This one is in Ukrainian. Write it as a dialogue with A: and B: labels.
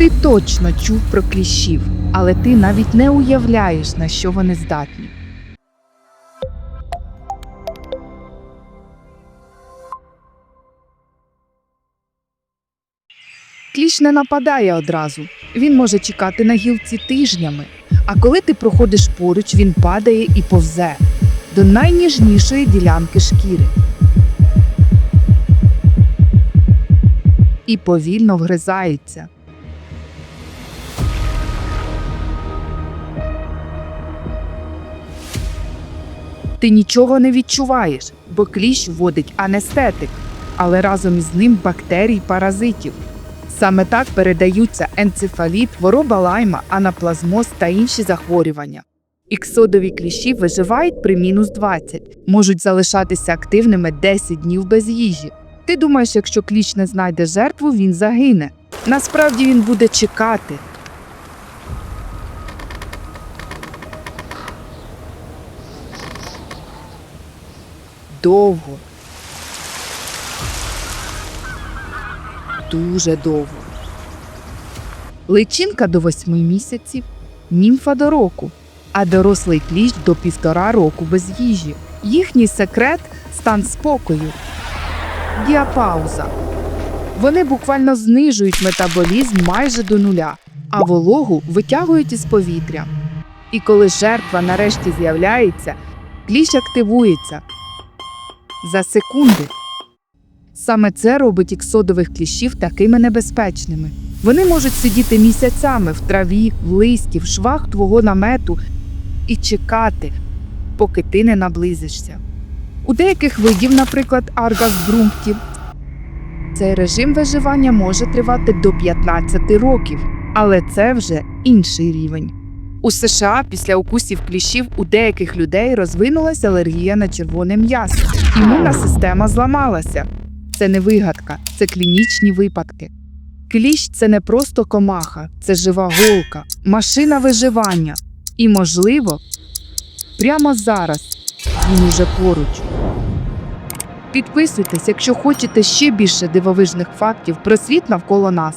A: Ти точно чув про кліщів, але ти навіть не уявляєш, на що вони здатні. Кліщ не нападає одразу. Він може чекати на гілці тижнями. А коли ти проходиш поруч, він падає і повзе до найніжнішої ділянки шкіри. І повільно вгризається. Ти нічого не відчуваєш, бо кліщ вводить анестетик, але разом із ним бактерій паразитів. Саме так передаються енцефаліт, хвороба лайма, анаплазмоз та інші захворювання. Іксодові кліщі виживають при мінус 20, можуть залишатися активними 10 днів без їжі. Ти думаєш, якщо кліщ не знайде жертву, він загине. Насправді він буде чекати. Довго. Дуже довго. Личинка до восьми місяців, німфа до року, а дорослий кліщ до півтора року без їжі. Їхній секрет стан спокою, діапауза. Вони буквально знижують метаболізм майже до нуля, а вологу витягують із повітря. І коли жертва нарешті з'являється, кліщ активується за секунди. Саме це робить іксодових кліщів такими небезпечними. Вони можуть сидіти місяцями в траві, в листі, в швах твого намету і чекати, поки ти не наблизишся. У деяких видів, наприклад, аргас брумптів, цей режим виживання може тривати до 15 років, але це вже інший рівень. У США після укусів кліщів у деяких людей розвинулася алергія на червоне м'ясо. Імунна система зламалася. Це не вигадка, це клінічні випадки. Кліщ це не просто комаха, це жива голка, машина виживання. І, можливо, прямо зараз він уже поруч. Підписуйтесь, якщо хочете ще більше дивовижних фактів про світ навколо нас.